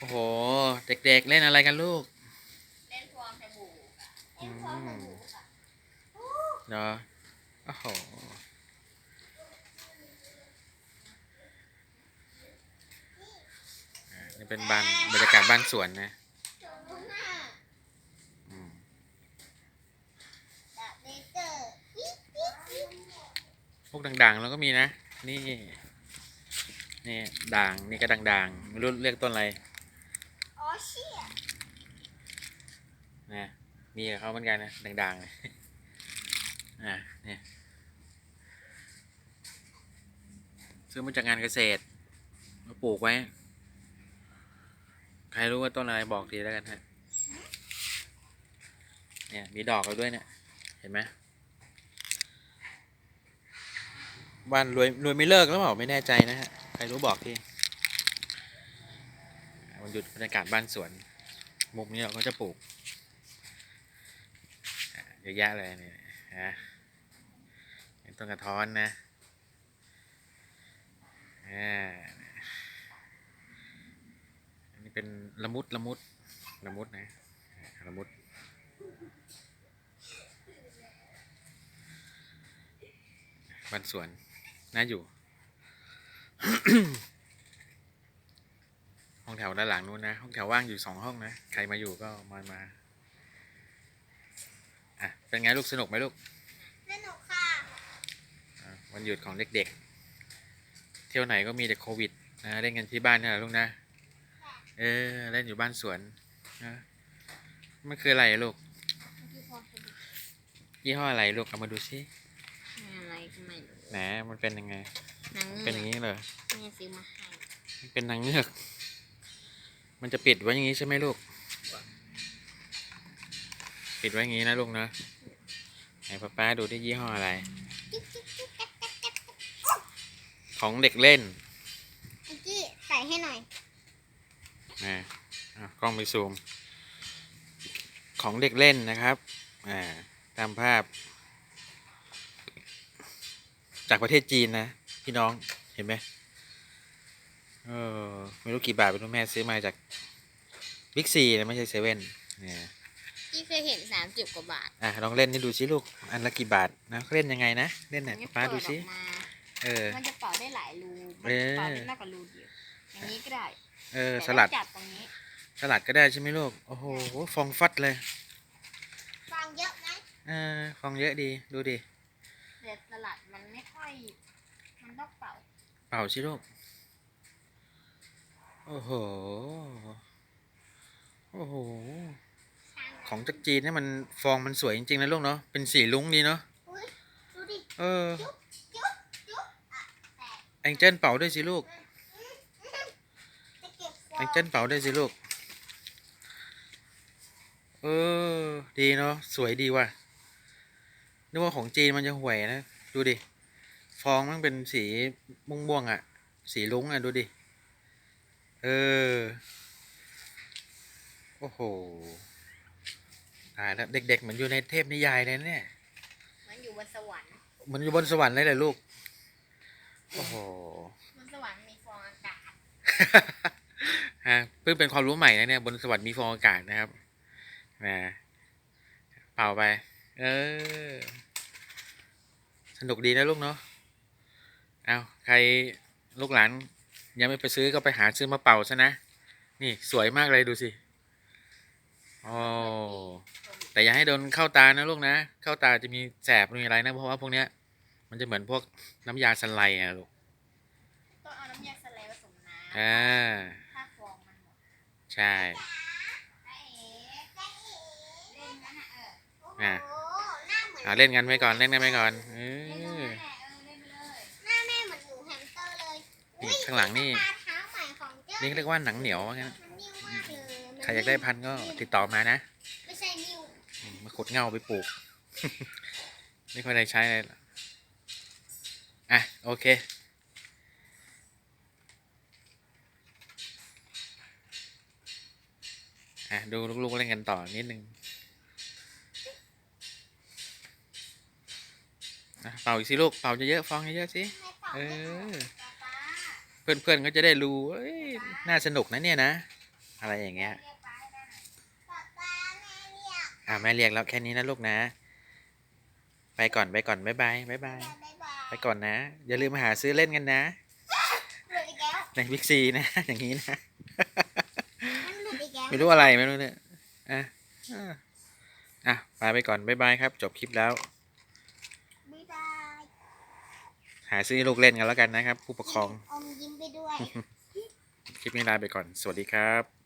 โอ้โห เด็กๆเล่นอะไรกันลูก เล่นฟองสบู่ค่ะอืมเนาะโอ้โหอ่านี่เป็นบ้านบรรยากาศบ้านสวนนะอืมพวกด่างๆแล้วก็มีนะ นี่ นี่ด่างนี่ก็ด่างๆไม่รู้เรียกต้นอะไรอ๋อเชี่ย นะมีกับเขาเหมือนกันนะด่างๆเลยอะเนี่ยซื้อมาจากงานเกษตรมาปลูกไว้ ใครรู้ว่าต้นอะไรบอกทีแล้วกันฮะเนี่ยมีดอกแล้วด้วยเนี่ย เห็นไหมบ้านรวยรวยไม่เลิกแล้วเปล่าไม่แน่ใจนะฮะ ใครรู้บอกที วันหยุดบรรยากาศบ้านสวน มุมนี้เราก็จะปลูกเยอะแยะเลยเนี่ยนะต้นกระท้อนนะอันนี้เป็นละมุดละมุดละมุดนะละมุดบ้านสวนน่าอยู่ ห้องแถวด้านหลังนู้นนะ ห้องแถวว่างอยู่สองห้องนะ ใครมาอยู่ก็มามา อะ เป็นไงลูกสนุกไหมลูก สนุกค่ะอะวันหยุดของเด็กๆ เที่ยวไหนก็มีแต่โควิดนะเล่นกันที่บ้านนี่แหละลูกนะ เออ เล่นอยู่บ้านสวนนะมันคืออะไรอะลูกคือฟองสบู่ยี่ห้ออะไรลูก เอามาดูซิอะไรก็ไม่รู้แหนมันเป็นยังไงนางเป็นอย่างนี้เลยแม่ซื้อมาให้มันเป็นนางเงือก มันจะปิดไว้อย่างนี้ใช่ไหมลูก ปิดไว้อย่างนี้นะลูกนะไหนป้าป้าดูที่ยี่ห้ออะไร ของเด็กเล่นอังกี้ใส่ให้หน่อยนะอะกล้องไปซูม ของเด็กเล่นนะครับอ่าตามภาพ จากประเทศจีนนะ พี่น้องเห็นไหม เออไม่รู้กี่บาทเป็นแม่ซื้อมาจากบิ๊กซีนะไม่ใช่เซเว่นเนี่ยกี้เคยเห็นสามสิบกว่าบาทอะลองเล่นนี่ดูสิลูกอันละกี่บาทนะเล่นยังไงนะเล่นไหนมันจะป้าเปิดูดอสิอกมาเออมันจะเป่าได้หลายรูมันเออเป่าได้มากกว่ารูเดียวอย่างนี้ก็ได้เออแต่สลัดต้องจับตรงนี้สลัดก็ได้ใช่ไหมลูกโอ้โหฟองฟัดเลยฟางเยอะไหมเออฟองเยอะดีดูดิแต่สลัดมันไม่ค่อยมันต้องเป่า เป่าสิลูก โอ้โห โอ้โห ของจากจีนเนี่ยมันฟองมันสวยจริงๆนะลูกเนาะ เป็นสีลุ้งดีเนาะเอออะแองเจิลเป่าด้วยสิลูกอแองงเจิลเป่าด้วยสิลูก เออ ดีเนาะ สวยดีว่ะ นึกว่าของจีนมันจะห่วยนะ ดูดิ ฟองมันเป็นสีม่วงๆอะ สีลุ้งอะ ดูดิ เออ โอ้โห ตายแล้วเด็กๆเหมือนอยู่ในเทพนิยายเลยเนี่ย มันอยู่บนสวรรค์เหมันอยู่บนสวรรค์เลยแหละลูก โอ้โห บนสวรรค์มีฟองอากาศฮะเพิ่งเป็นความรู้ใหม่นะเนี่ย บนสวรรค์มีฟองอากาศนะครับ นะ เป่าไป เออ สนุกดีนะลูกเนาะ เอาใครลูกหลาน ยังไม่ไปซื้อก็ไปหาซื้อมาเป่าซะนะ นี่สวยมากเลยดูสิโอ้แต่อย่าให้โดนเข้าตานะลูกนะ เข้าตาจะมีแสบมีอะไรนะ เพราะว่าพวกเนี้ย มันจะเหมือนพวกน้ำยาสไลด์อะลูกต้องเอาน้ำยาสไลด์ผสมน้ำอ่าถ้าฟองมันหมดใช่จ้าเอ๋จ้าเอ๋เล่นนั่นน่ะเออโอ้โหอะหน้าเหมือนเอาเล่นกันไว้ก่อนเล่นกันไว้ก่อนเอ ข้างหลังนี่ตาเท้าใหม่ของเจ้านี่เรียกว่าหนังเหนียวว่างั้นมันนิ่มมากเลยมันใครอยากได้พันธุ์ก็ติดต่อมานะไม่ใช่นิ่วอืมมาขุดเงาไปปลูก ไม่ค่อยได้ใช้เลยหรอกอะ โอเค อะ ดูลูกๆเล่นกันต่อนิดนึงอะเป่าอีกสิลูก เป่าเยอะๆฟองเยอะๆสิไม่เป่าเอ ไม่เป่าอป๊าป๊าเพื่อนๆก็จะได้รู้เอ้ยน่าสนุกนะเนี่ยนะ อะไรอย่างเงี้ยเรียกป้าให้ได้หน่อยป๊าป๊าแม่เรียกอ่าแม่เรียกแล้วแค่นี้นะลูกนะ ไปก่อนไปก่อนบ๊ายบายบ๊ายบายบ๊ายบายไปก่อนนะ อย่าลืมมาหาซื้อเล่นกันนะหลุดอีกแล้วในบิ๊กซีนะ อย่างนี้นะมันหลุดอีกแล้วไม่รู้อะไรไม่รู้เนี่ยอะอะอะไปไปก่อนบ๊ายบายครับ จบคลิปแล้วบ๊ายบายหาซื้อให้ลูกเล่นกันแล้วกันนะครับ ผู้ปกครองอมยิ้ม ไปด้วย คลิปนี้ลาไปก่อน สวัสดีครับ